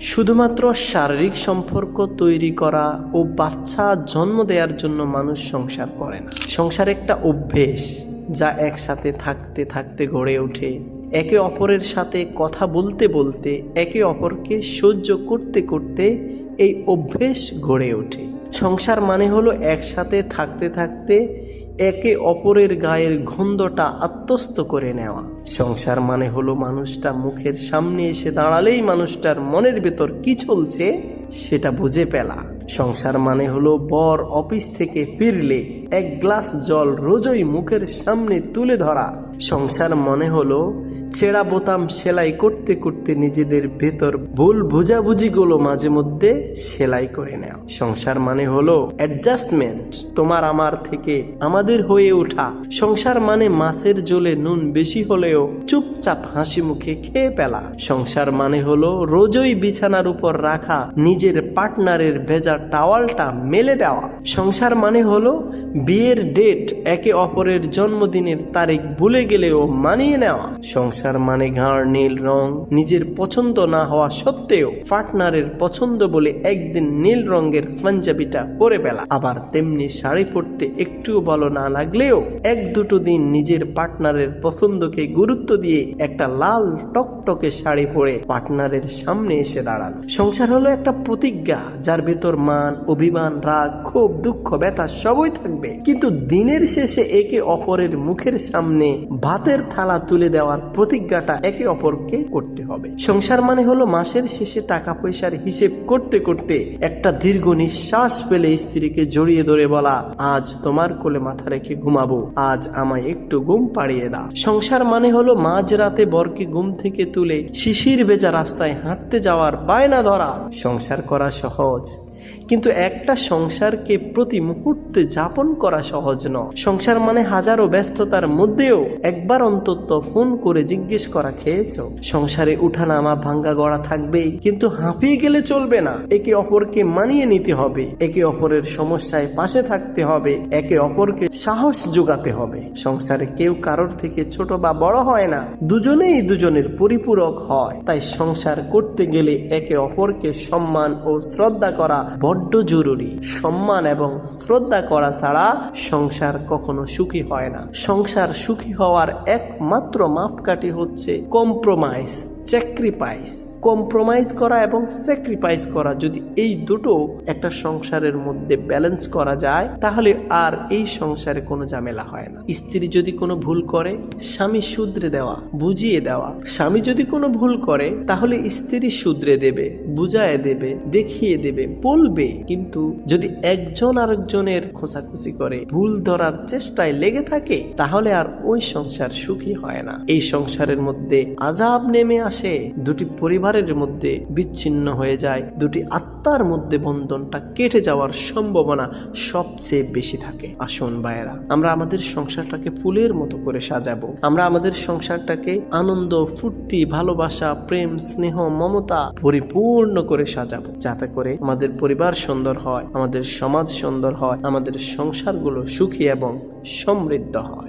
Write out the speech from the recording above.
শুধুমাত্র শারীরিক সম্পর্ক তৈরি করা ও বাচ্চা জন্ম দেওয়ার জন্য মানুষ সংসার করে না। সংসার একটা অভ্যেস যা একসাথে থাকতে থাকতে গড়ে ওঠে। একে অপরের সাথে কথা বলতে বলতে, একে অপরকে সহ্য করতে করতে এই অভ্যেস গড়ে ওঠে। সংসার মানে হলো একসাথে থাকতে থাকতে একে অপরের গায়ের গন্ধটা আত্মস্থ করে নেওয়া। সংসার মানে হলো মানুষটা মুখের সামনে এসে দাঁড়ালেই মানুষটার মনের ভেতর কি চলছে সেটা বুঝে পেলা সংসার মানে হলো বর অফিস থেকে ফিরলে এক গ্লাস জল রোজই মুখের সামনে তুলে ধরা। সংসার মনে হলো, ছেঁড়া বোতাম সেলাই করতে করতে নিজেদের ভেতর ভুল বুঝাবুঝিগুলো মাঝে মধ্যে সেলাই করে নেওয়া সংসার মানে হলো অ্যাডজাস্টমেন্ট তোমার আমার থেকে আমাদের হয়ে ওঠা। সংসার মানে মাছের জলে নুন বেশি হলেও চুপচাপ হাসি মুখে খেয়ে পেলা সংসার মানে হলো রোজই বিছানার উপর রাখা, নিজের পার্টনারের ভেজা টাওয়ালটা মেলে দেওয়া। সংসার মানে হলো বিয়ের ডেট একে অপরের জন্মদিনের তারিখ ভুলে গেলেও মানিয়ে নেওয়া। সংসার মানে ঘাড়, নীল রং। নিজের পছন্দ না হওয়া সত্ত্বেও পার্টনারের পছন্দ বলে একদিন নীল রঙের পাঞ্জাবিটা পরে ফেলা আবার তেমনি শাড়ি পরতে একটুও ভালো না লাগলেও এক দুটো দিন নিজের পার্টনারের পছন্দকে গুরুত্ব দিয়ে একটা লাল টকটকে শাড়ি পরে পার্টনারের সামনে এসে দাঁড়ানো। সংসার হলো একটা প্রতিজ্ঞা, যার ভেতর মান, অভিমান, রাগ, ক্ষোভ, দুঃখ, ব্যথা সবই থাকবে। কিন্তু দিনের শেষে একে অপরের মুখের সামনে ভাতের থালা তুলে দেওয়ার প্রতিজ্ঞাটা একে অপরকে করতে হবে। সংসার মানে হলো মাসের শেষে টাকা পয়সার হিসেব করতে করতে একটা দীর্ঘ নিঃশ্বাস পেলে স্ত্রীকে জড়িয়ে ধরে বলা, আজ তোমার কোলে মাথা রেখে ঘুমাবো, আজ আমায় একটু ঘুম পাড়িয়ে দাও। সংসার মানে হলো মাঝ রাতে বরকে ঘুম থেকে তুলে শিশির ভেজা রাস্তায় হাঁটতে যাওয়ার বায়না ধরা। সংসার করা সহজ। কিন্তু একটা সংসারকে প্রতি মুহূর্তে যাপন করা সহজ নয়। সংসার মানে হাজারো ব্যস্ততার মধ্যেও একবার অন্তত ফোন করে জিজ্ঞেস করা খেয়েছো? সংসারে উঠানামা, ভাঙ্গা গড়া থাকবেই কিন্তু হাঁপিয়ে গেলে চলবে না। একে অপরকে মানিয়ে নিতে হবে, একে অপরের সমস্যায় পাশে থাকতে হবে, একে অপরকে সাহস যোগাতে হবে। সংসারে কেউ কারোর থেকে ছোট বা বড় হয় না, দুজনেই দুজনের পরিপূরক হয়। তাই সংসার করতে গেলে একে অপরকে সম্মান ও শ্রদ্ধা করা বড্ড জরুরি। সম্মান এবং শ্রদ্ধা করা ছাড়া সংসার কখনো সুখী হয় না। সংসার সুখী হওয়ার একমাত্র মাপকাঠি হচ্ছে কম্প্রোমাইজ স্যাক্রিফাইস কম্প্রোমাইজ করা এবং স্যাক্রিফাইস করা। যদি এই দুটো একটা সংসারের মধ্যে ব্যালেন্স করা যায়, তাহলে আর এই সংসারে কোনো ঝামেলা হয় না। স্ত্রী যদি কোনো ভুল করে, স্বামী শুধরে দেওয়া, বুঝিয়ে দেওয়া। স্বামী যদি কোনো ভুল করে, তাহলে স্ত্রী শুধরে দেবে, বুঝায় দেবে, দেখিয়ে দেবে, বলবে। কিন্তু যদি একজন আরেকজনের খোঁচাখুচি করে, ভুল ধরার চেষ্টায় লেগে থাকে, তাহলে আর ওই সংসার সুখী হয় না। এই সংসারের মধ্যে আজাব নেমে আসে। দুটি পরিবারের মধ্যে বিচ্ছিন্ন হয়ে যায়। দুটি আত্মার মধ্যে বন্ধনটা কেটে যাওয়ার সম্ভাবনা সবচেয়ে বেশি থাকে। আসুন ভাইয়েরা, আমরা আমাদের সংসারটাকে ফুলের মতো করে সাজাবো। আমরা আমাদের সংসারটাকে আনন্দ, ফুর্তি, ভালোবাসা, প্রেম, স্নেহ, মমতা পরিপূর্ণ করে সাজাবো। যাতে করে আমাদের পরিবার সুন্দর হয়, আমাদের সমাজ সুন্দর হয়, আমাদের সংসারগুলো সুখী এবং সমৃদ্ধ হয়।